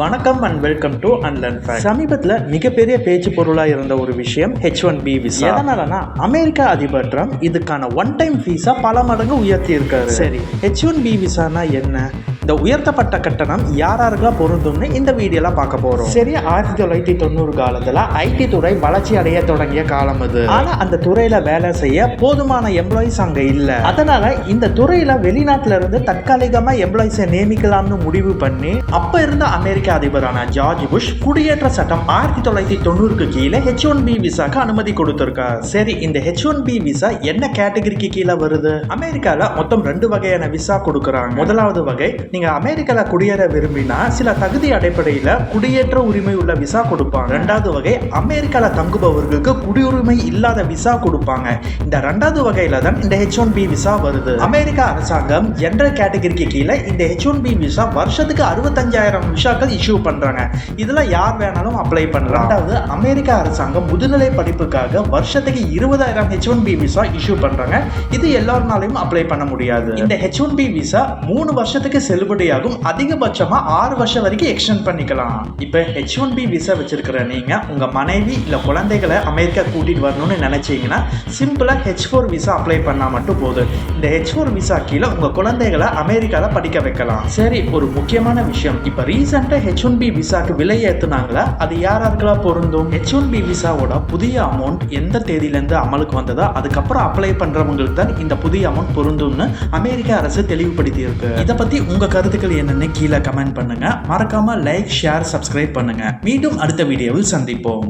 வணக்கம் and welcome to online fact சமீபத்தில் மிகப்பெரிய பேச்சு பொருளாக இருந்த ஒரு விஷயம் ஹெச் ஒன் பி விசா எதனாலனா அமெரிக்கா அதிபர் ட்ரம்ப் இதுக்கான ஒன் டைம் ஃபீஸா பல மடங்கு உயர்த்தி இருக்காரு சரி. ஹெச் ஒன் பி விசானா என்ன? இந்த உயர்த்தப்பட்ட கட்டணம் யார் யாருக்கெல்லாம் பொருந்தும்னு இந்த வீடியோலாம் பார்க்க போறோம். சரி ஆயிரத்தி தொள்ளாயிரத்தி தொண்ணூறு காலத்துல ஐடி துறை வளர்ச்சி அடைய தொடங்கிய காலம் அது. ஆனா அந்த துறையில வேலை செய்ய போதுமான எம்ப்ளாயிஸ் அங்க இல்ல. அதனால இந்த துறையில வெளிநாட்டுல இருந்து தற்காலிகமா எம்ப்ளாயிஸை நியமிக்கலாம்னு முடிவு பண்ணி அப்ப இருந்த அமெரிக்க அதிபரான ஜார்ஜ் புஷ் குடியேற்ற சட்டம் ஆயிரத்தி தொள்ளாயிரத்தி தொண்ணூறுக்கு கீழே ஹெச் ஒன் பி விசாக்கு அனுமதி கொடுத்திருக்கார். சரி இந்த ஹெச் ஒன் பி விசா என்ன கேட்டகரிக்கு கீழே வருது? அமெரிக்கால மொத்தம் ரெண்டு வகையான விசா கொடுக்கறாங்க. முதலாவது வகை நீங்க அமெரிக்காவில் குடியேற விரும்பினா சில தகுதி அடிப்படையில் குடியேற்ற உரிமை உள்ள விசா கொடுப்பாங்க. ரெண்டாவது வகை அமெரிக்காவில் தங்குபவர்களுக்கு குடியுரிமை இல்லாத விசா கொடுப்பாங்க. இந்த ரெண்டாவது வகையில் தான் இந்த ஹெச் ஒன் பி விசா வருது. அமெரிக்கா அரசாங்கம் என்ற கேட்டகரிக்கு கீழே இந்த ஹெச் ஒன் பி விசா வருஷத்துக்கு அறுபத்தஞ்சாயிரம் விசாக்கள் இஷ்யூ பண்ணுறாங்க இதில் யார் வேணாலும் அப்ளை பண்ணலாம். ரெண்டாவது அமெரிக்கா அரசாங்கம் முதுநிலை படிப்புக்காக வருஷத்துக்கு இருபதாயிரம் H one B visa issue பண்ணுறாங்க இது எல்லாருனாலையும் அப்ளை பண்ண முடியாது. இந்த ஹெச் ஒன் பி விசா மூணு வருஷத்துக்கு செல்லுபடியாகும் அதிகபட்சமா ஆறு வருஷம் வரைக்கும் எக்ஸ்டெண்ட் பண்ணிக்கலாம். இப்போ ஹெச் ஒன் பி விசா வச்சிருக்கிற நீங்க உங்க மனைவி இல்லை குழந்தைகளை அமெரிக்கா கூட்டிகிட்டு வரணும்னு நினைச்சீங்கன்னா சிம்பிளா ஹெச் ஃபோர் விசா அப்ளை பண்ணா மட்டும் போதும். இந்த ஹெச் ஃபோர் விசா கீழே உங்க குழந்தைகளை அமெரிக்காவில் படிக்க வைக்கலாம். சரி ஒரு முக்கியமான விஷயம். இப்போ ரீசெண்டாக ஹெச் ஒன் பி விசாக்கு விலை ஏற்றுனாங்களா அது யார் யாருக்கெல்லாம் பொருந்தும்? ஹெச் ஒன் பி விசாவோட புதிய அமௌண்ட் எந்த தேதியிலேருந்து அமலுக்கு வந்ததோ அதுக்கப்புறம் அப்ளை பண்றவங்களுக்கு தான் இந்த புதிய அமௌண்ட் பொருந்தும்னு அமெரிக்க அரசு தெளிவுபடுத்தி இருக்கு இதை பத்தி உங்க கருத்துக்கள் என்னென்னு கீழே கமெண்ட் பண்ணுங்கள் மறக்காமல் லைக் ஷேர் சப்ஸ்கிரைப் பண்ணுங்கள் மீண்டும் அடுத்த வீடியோவில் சந்திப்போம்.